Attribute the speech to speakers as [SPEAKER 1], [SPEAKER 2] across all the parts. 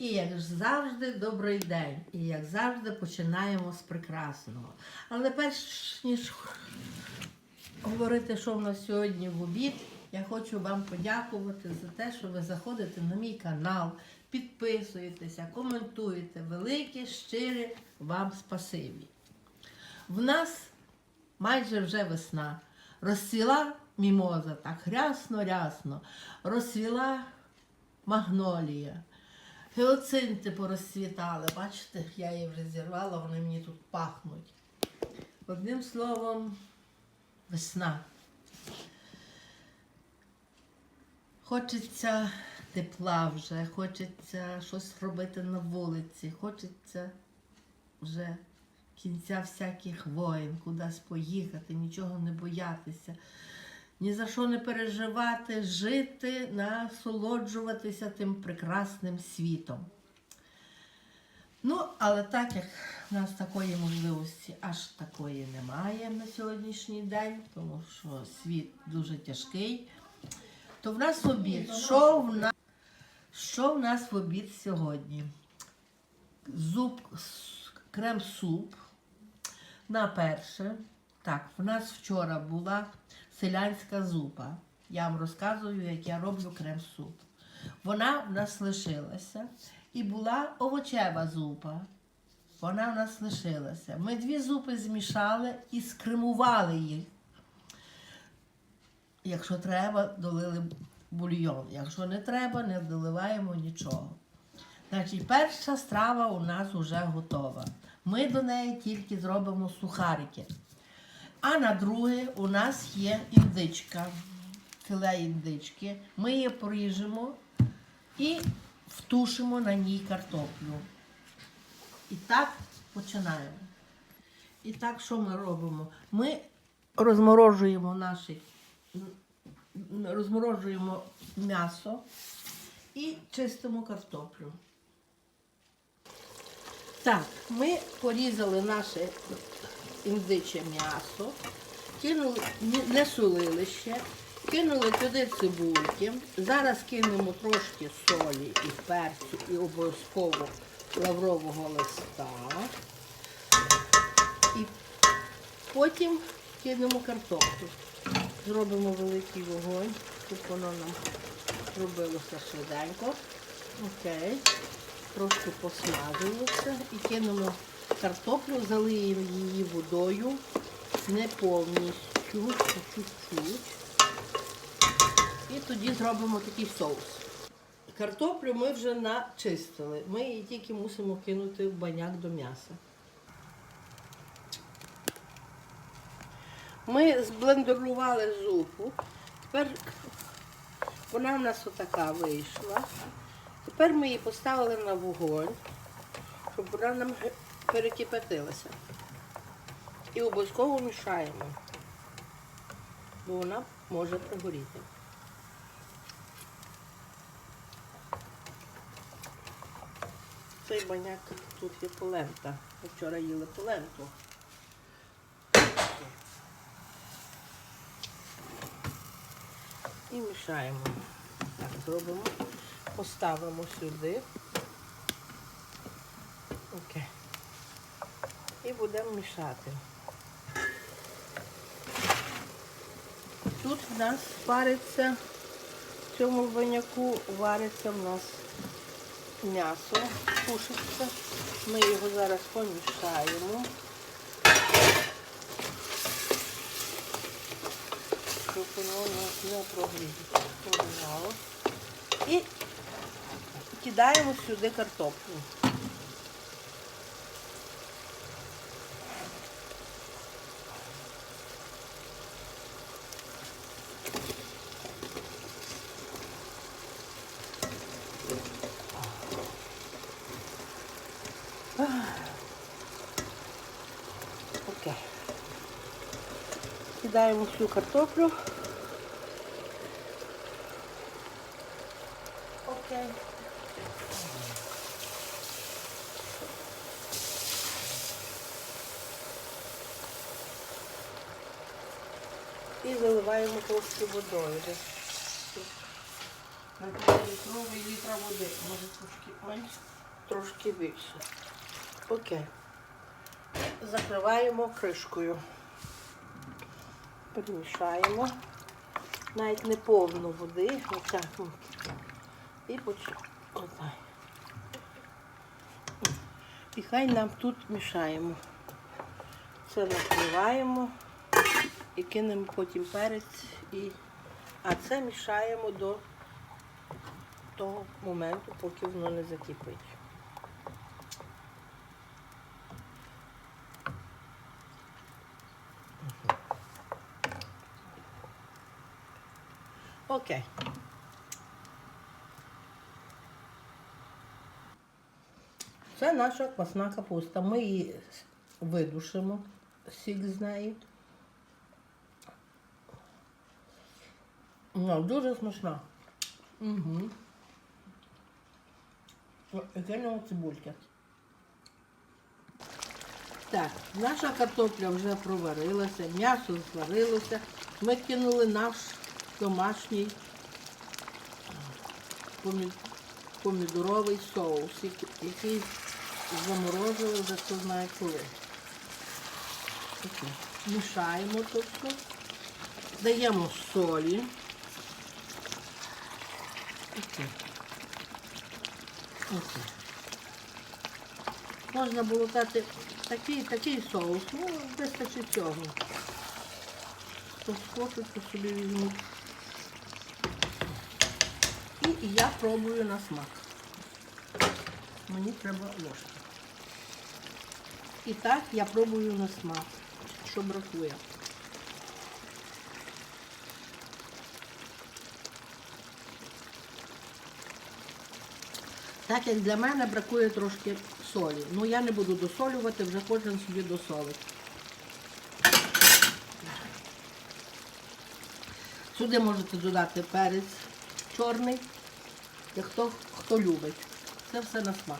[SPEAKER 1] І як завжди, добрий день. І як завжди, починаємо з прекрасного. Але перш ніж говорити, що в нас сьогодні в обід, я хочу вам подякувати за те, що ви заходите на мій канал, підписуєтеся, коментуєте. Велике, щире вам спасибі. В нас майже вже весна. Розцвіла мімоза, так рясно-рясно. Розцвіла магнолія. Геоцинти порозцвітали. Бачите, я її вже зірвала, вони мені тут пахнуть. Одним словом, весна. Хочеться тепла вже, хочеться щось робити на вулиці, хочеться вже кінця всяких воїн, кудись поїхати, нічого не боятися, ні за що не переживати, жити, насолоджуватися тим прекрасним світом. Ну, але так як в нас такої можливості аж такої немає на сьогоднішній день, тому що світ дуже тяжкий, то в нас обід. Що в нас, що в нас в обід сьогодні? Зуб, крем-суп на перше. Так, в нас вчора була селянська зупа. Я вам розказую, як я роблю крем-суп. Вона в нас лишилася. І була овочева зупа. Вона в нас лишилася. Ми дві зупи змішали і скремували їх. Якщо треба, долили бульйон. Якщо не треба, не доливаємо нічого. Значить, перша страва у нас вже готова. Ми до неї тільки зробимо сухарики. А на друге у нас є індичка, філе індички. Ми її поріжемо і втушимо на ній картоплю. І так починаємо. І так, що ми робимо? Ми розморожуємо наші, розморожуємо м'ясо і чистимо картоплю. Так, ми порізали наше індиче м'ясо, кинули, не солили ще, кинули туди цибульки. Зараз кинемо трошки солі і перцю, і обов'язково лаврового листа. І потім кинемо картоплю. Зробимо великий вогонь, щоб воно нам робилося швиденько. Окей. Трошки посмажилося і кинемо картоплю, залиємо її водою, не повністю, чуть-чуть. І тоді зробимо такий соус. Картоплю ми вже начистили. Ми її тільки мусимо кинути в баняк до м'яса. Ми зблендерували зупу. Тепер вона в нас отака вийшла. Тепер ми її поставили на вогонь, щоб вона нам перекипятилася. І обов'язково мішаємо, бо вона може пригоріти. Цей баняк тут є полента. Ми вчора їли поленту. І мішаємо. Так, зробимо. Поставимо сюди. Окей. І будемо мішати. Тут в нас вариться, в цьому виняку вариться в нас м'ясо, тушиться. Ми його зараз помішаємо. Щоб воно у нас не прогріло. І кидаємо сюди картоплю. Окей. Кидаємо всю картоплю. Окей. І заливаємо трошки водою. На 5 літровий літра води. Може трошки менше.
[SPEAKER 2] трошки більше. Окей. Закриваємо кришкою. Перемішаємо. Навіть не повну води. Отак. І почнемо. Отак. І хай нам тут мішаємо. Це накриваємо і кинемо потім перець. І... А це мішаємо до того моменту, поки воно не закипить. Окей. Це наша квасна капуста. Ми її видушимо, сік з неї. Ну, дуже смачна. Угу. І цибульки. Так, наша картопля вже проварилася, м'ясо зварилося. Ми кинули наш домашній помідоровий соус, який- заморозили вже хто знає коли. Мішаємо все. Даємо солі. Можна було дати такий, такий соус, ну, вистачить цього. Хто хоче, то собі візьмуть. І, я пробую на смак. Мені треба ложка. І так я пробую на смак, що бракує. Так як для мене бракує трошки солі. Ну я не буду досолювати, вже кожен собі досолить. Сюди можете додати перець чорний, як хто, хто любить. Це все на смак.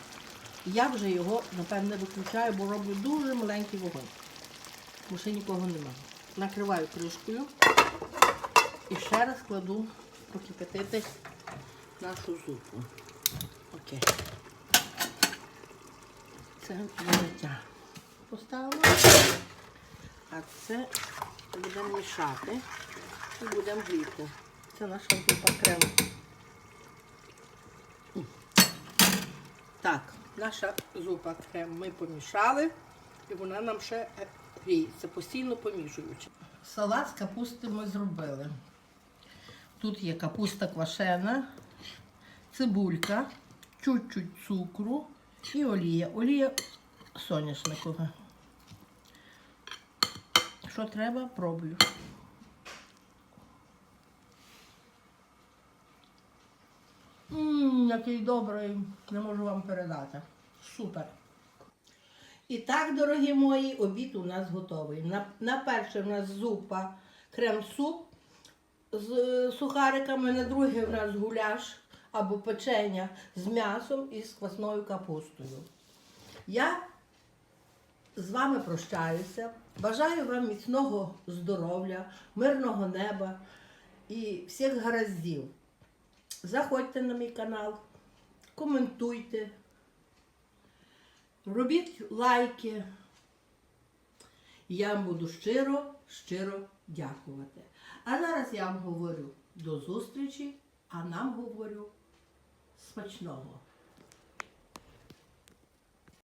[SPEAKER 2] Я вже його, напевне, виключаю, бо роблю дуже маленький вогонь. Бо ще нікого немає. Накриваю кришкою і ще раз кладу прокипятити нашу зупу. Окей. Це вилиття. Поставимо. А це будемо мішати і будемо гріти. Це наша зупа крем. Так, наша зупа крем ми помішали, і вона нам ще е, гріється, постійно помішуючи. Салат з капусти ми зробили. Тут є капуста квашена, цибулька, чуть-чуть цукру і олія. Олія соняшникова. Що треба, пробую. Який добрий, не можу вам передати. Супер. І так, дорогі мої, обід у нас готовий. На, на перше в нас зупа, крем-суп з е, сухариками, на друге в нас гуляш або печення з м'ясом і з квасною капустою. Я з вами прощаюся. Бажаю вам міцного здоров'я, мирного неба і всіх гараздів. Заходьте на мій канал, коментуйте, робіть лайки. Я вам буду щиро, щиро дякувати. А зараз я вам говорю до зустрічі, а нам говорю смачного.